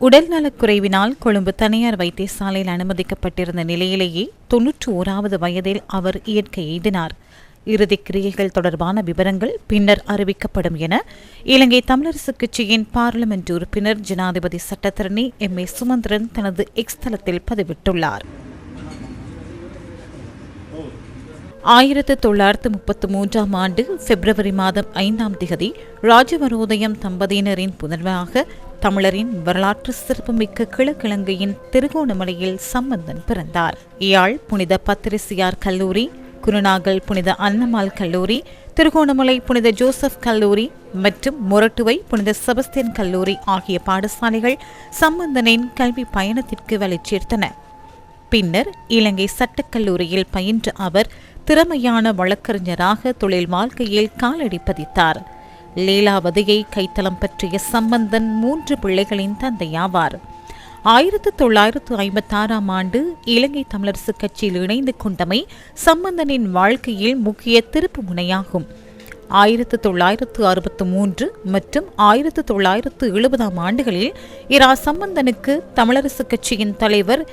உடல்நலக்குறைவினால் கொழும்பு தனியார் வைத்தியசாலையில் அனுமதிக்கப்பட்டிருந்த நிலையிலேயே தொன்னூற்று ஓராவது வயதில் அவர் இயற்கை எய்தினார். இறுதிக் கிரியைகள் தொடர்பான விவரங்கள் பின்னர் அறிவிக்கப்படும் என இலங்கை தமிழரசு கட்சியின் பார்லிமெண்ட் உறுப்பினர் ஜனாதிபதி சட்டத்தரணி எம். ஏ. சுமந்திரன் தனது எக்ஸ் தளத்தில் பதிவிட்டுள்ளார். ஆயிரத்து தொள்ளாயிரத்து முப்பத்து மூன்றாம் ஆண்டு பிப்ரவரி மாதம் ஐந்தாம் திகதி ராஜவரோதயம் தம்பதியினரின் புதல்வராக தமிழரின் வரலாற்று சிறப்புமிக்க கிழக்கிழங்கையின் திருகோணமலையில் சம்பந்தன் பிறந்தார். இயாழ் புனித பத்திரிசியார் கல்லூரி குருநாகல் புனித அன்னமால் கல்லூரி திருகோணமலை புனித ஜோசப் கல்லூரி மற்றும் மொரட்டுவை புனித செபஸ்தியன் கல்லூரி ஆகிய பாடசாலைகள் சம்பந்தனின் கல்வி பயணத்திற்கு வலை சேர்த்தன பின்னர் இலங்கை சட்டக்கல்லூரியில் பயின்ற அவர் திறமையான வழக்கறிஞராக தொழில் வாழ்க்கையில் காலடி பதித்தார். லீலாவதியை கைத்தளம் பற்றிய சம்பந்தன் மூன்று பிள்ளைகளின் தந்தையாவார். ஆயிரத்து தொள்ளாயிரத்து ஐம்பத்தாறாம் ஆண்டு இலங்கை தமிழரசு கட்சியில் இணைந்து கொண்டமை சம்பந்தனின் வாழ்க்கையில் முக்கிய திருப்பு முனையாகும். ஆயிரத்து தொள்ளாயிரத்து அறுபத்து மூன்று மற்றும் ஆயிரத்து தொள்ளாயிரத்து எழுபதாம் ஆண்டுகளில் இரா சம்பந்தனுக்கு தமிழரசு கட்சியின் தலைவர்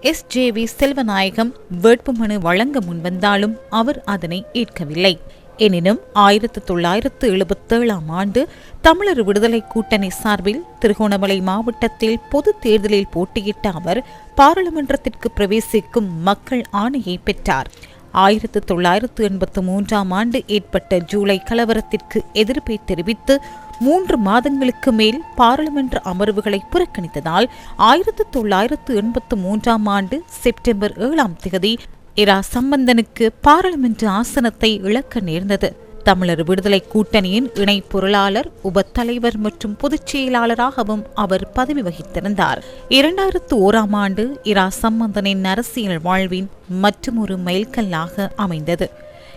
எஸ். ஜே. வி. செல்வநாயகம் வேட்புமனு வழங்க முன்வந்தாலும் அவர் அதனை ஏற்கவில்லை. எனினும் ஆயிரத்து தொள்ளாயிரத்து எழுபத்தேழாம் ஆண்டு தமிழர் விடுதலை கூட்டணி சார்பில் திருகோணமலை மாவட்டத்தில் பொது தேர்தலில் போட்டியிட்ட அவர் பாராளுமன்றத்திற்கு பிரவேசிக்கும் மக்கள் ஆணையை பெற்றார். ஆயிரத்து தொள்ளாயிரத்து எண்பத்து மூன்றாம் ஆண்டு ஏற்பட்ட ஜூலை கலவரத்திற்கு எதிர்ப்பை தெரிவித்து மூன்று மாதங்களுக்கு மேல் பாராளுமன்ற அமர்வுகளை புறக்கணித்ததால் ஆயிரத்து தொள்ளாயிரத்து எண்பத்து மூன்றாம் ஆண்டு செப்டம்பர் ஏழாம் தேதி இரா சம்பந்தனுக்கு பாராளுமன்ற ஆசனத்தை இழக்க நேர்ந்தது. தமிழர் விடுதலை கூட்டணியின் இணை பொருளாளர் உப தலைவர் மற்றும் பொதுச் செயலாளராகவும் அவர் பதவி வகித்திருந்தார். இரண்டாயிரத்து ஓராம் ஆண்டு இரா சம்பந்தனின் அரசியல் வாழ்வின் மற்றுமொரு மைல்கல்லாக அமைந்தது.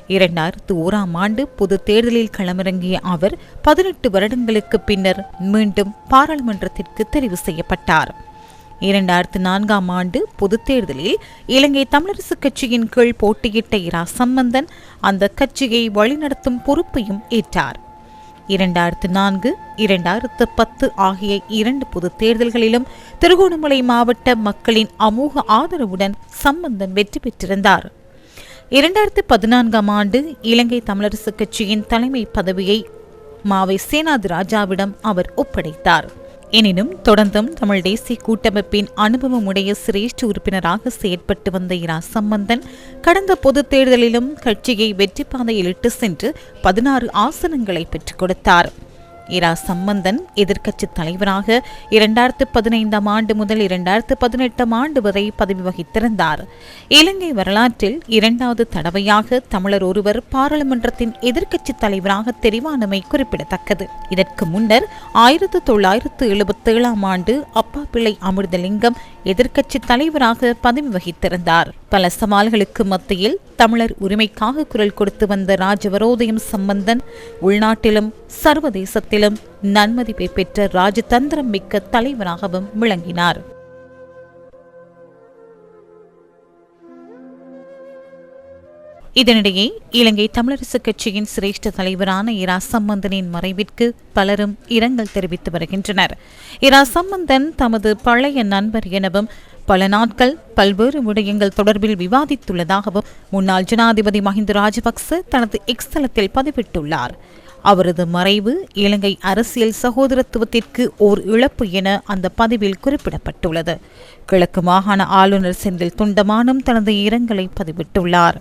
இரண்டாயிரத்து ஓராம் ஆண்டு பொது தேர்தலில் களமிறங்கிய அவர் பதினெட்டு வருடங்களுக்கு பின்னர் மீண்டும் பாராளுமன்றத்திற்கு தெரிவு செய்யப்பட்டார். இரண்டாயிரத்து நான்காம் ஆண்டு பொதுத் தேர்தலில் இலங்கை தமிழரசு கட்சியின் கீழ் போட்டியிட்ட இரா சம்பந்தன் அந்த கட்சியை வழிநடத்தும் பொறுப்பையும் ஏற்றார். இரண்டாயிரத்து நான்கு இரண்டாயிரத்து பத்து ஆகிய இரண்டு பொதுத் தேர்தல்களிலும் திருகோணமலை மாவட்ட மக்களின் அமோக ஆதரவுடன் சம்பந்தன் வெற்றி பெற்றிருந்தார். இரண்டாயிரத்து பதினான்காம் ஆண்டு இலங்கை தமிழரசு கட்சியின் தலைமை பதவியை மாவை சேனாதி ராஜாவிடம் அவர் ஒப்படைத்தார். எனினும் தொடர்ந்தும் தமிழ் தேசிய கூட்டமைப்பின் அனுபவமுடைய சிரேஷ்ட உறுப்பினராக செயற்பட்டு வந்த இரா சம்பந்தன் கடந்த பொது தேர்தலிலும் கட்சியை வெற்றி பாதையில் இட்டு சென்று பதினாறு ஆசனங்களை பெற்றுக் கொடுத்தார். இரா சம்பந்தன் எதிர்க்கட்சித் தலைவராக இரண்டாயிரத்து பதினைந்தாம் ஆண்டு முதல் இரண்டாயிரத்து பதினெட்டாம் ஆண்டு வரை பதவி வகித்திருந்தார். இலங்கை வரலாற்றில் இரண்டாவது தடவையாக தமிழர் ஒருவர் பாராளுமன்றத்தின் எதிர்க்கட்சித் தலைவராக தெரிவானமை குறிப்பிடத்தக்கது. இதற்கு முன்னர் ஆயிரத்து தொள்ளாயிரத்து எழுபத்தி ஏழாம் ஆண்டு அப்பா பிள்ளை அமிர்தலிங்கம் எதிர்க்கட்சித் தலைவராக பதவி வகித்திருந்தார். பல சவால்களுக்கு மத்தியில் தமிழர் உரிமைக்காக குரல் கொடுத்து வந்த ராஜவரோதயம் சம்பந்தன் உள்நாட்டிலும் சர்வதேசத்திலும் நன்மதிப்பை பெற்ற ராஜதந்திரம் மிக்க தலைவராகவும் விளங்கினார். இதனிடையே இலங்கை தமிழரசு கட்சியின் சிரேஷ்ட தலைவரான இரா சம்பந்தனின் மறைவிற்கு பலரும் இரங்கல் தெரிவித்து வருகின்றனர். இரா சம்பந்தன் தமது பழைய நண்பர் எனவும் பல நாட்கள் பல்வேறு விடயங்கள் தொடர்பில் விவாதித்துள்ளதாகவும் முன்னாள் ஜனாதிபதி மஹிந்த ராஜபக்ச தனது எக்ஸ் தளத்தில் பதிவிட்டுள்ளார். அவரது மறைவு இலங்கை அரசியல் சகோதரத்துவத்திற்கு ஓர் இழப்பு என அந்த பதிவில் குறிப்பிடப்பட்டுள்ளது. கிழக்கு மாகாண ஆளுநர் செந்தில் துண்டமானும் தனது இரங்கலை பதிவிட்டுள்ளார்.